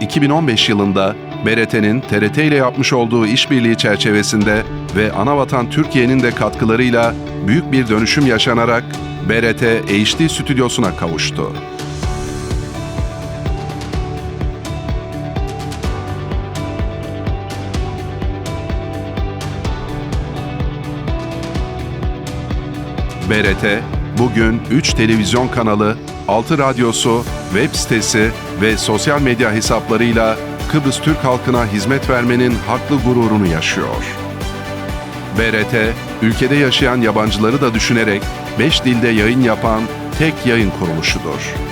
2015 yılında BRT'nin TRT ile yapmış olduğu işbirliği çerçevesinde ve Anavatan Türkiye'nin de katkılarıyla büyük bir dönüşüm yaşanarak BRT HD stüdyosuna kavuştu. BRT bugün 3 televizyon kanalı, 6 radyosu, web sitesi ve sosyal medya hesaplarıyla Kıbrıs Türk halkına hizmet vermenin haklı gururunu yaşıyor. BRT, ülkede yaşayan yabancıları da düşünerek 5 dilde yayın yapan tek yayın kuruluşudur.